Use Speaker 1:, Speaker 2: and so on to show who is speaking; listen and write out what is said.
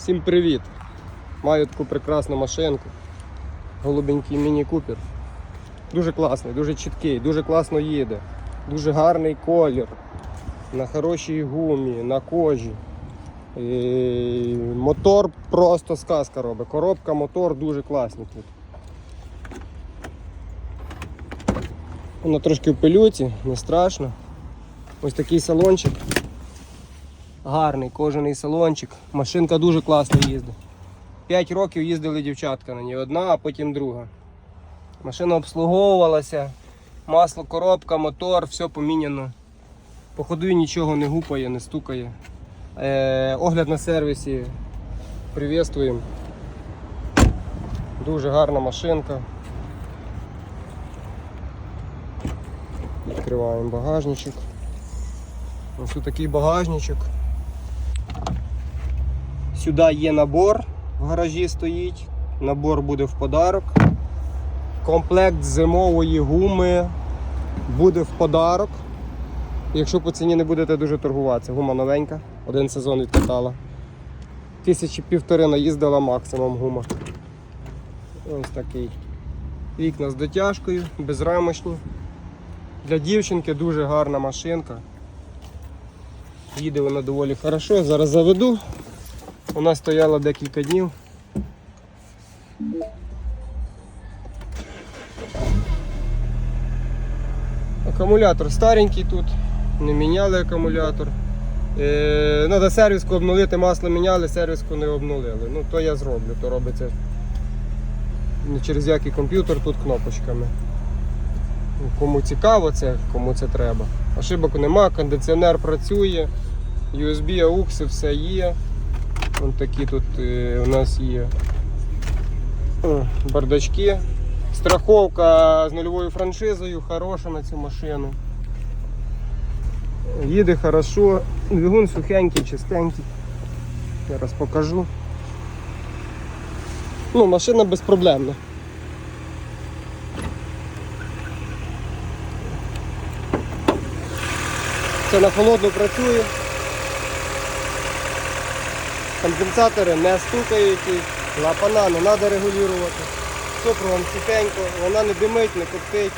Speaker 1: Всім привіт! Маю таку прекрасну машинку. Голубенький міні-купер. Дуже класний, дуже чіткий, дуже класно їде. Дуже гарний колір. На хорошій гумі, на кожі. І мотор просто сказка робить. Коробка, мотор дуже класні тут. Воно трошки в пилюці, не страшно. Ось такий салончик. Гарний кожаний салончик. Машинка дуже класно їздить. 5 років їздили дівчатка на ній. Одна, а потім друга. Машина обслуговувалася. Масло, коробка, мотор, все поміняно. По ходу нічого не гупає, не стукає. Е, огляд на сервісі. Привітствуємо. Дуже гарна машинка. Відкриваємо багажничок. Ось такий багажничок. Сюди є набор, в гаражі стоїть. Набор буде в подарок. Комплект зимової гуми буде в подарок. Якщо по ціні не будете дуже торгуватися. Гума новенька, один сезон відкатала. Тисячі півтори наїздила максимум гума. Ось такий. Вікна з дотяжкою, безрамочні. Для дівчинки дуже гарна машинка. Їде вона доволі хорошо. Зараз заведу. Вона стояла декілька днів. Акумулятор старенький тут, не міняли акумулятор. Е, Надо сервіску обнулити, масло міняли, сервіску не обнулили. Ну то я зроблю, то робиться не через який комп'ютер, тут кнопочками. Ну, Кому цікаво це, кому це треба. Ошибок нема, кондиціонер працює, USB, AUX, все є. Ось такі тут е, у нас є бардачки. Страховка з нульовою франшизою хороша на цю машину. Їде хорошо, двигун сухенький, чистенький. Зараз покажу. Ну, машина безпроблемна. Це на холодну працює. Компенсатори не стукають, і клапана не треба регулювати. Все кругом чистенько, вона не димить, не коптить.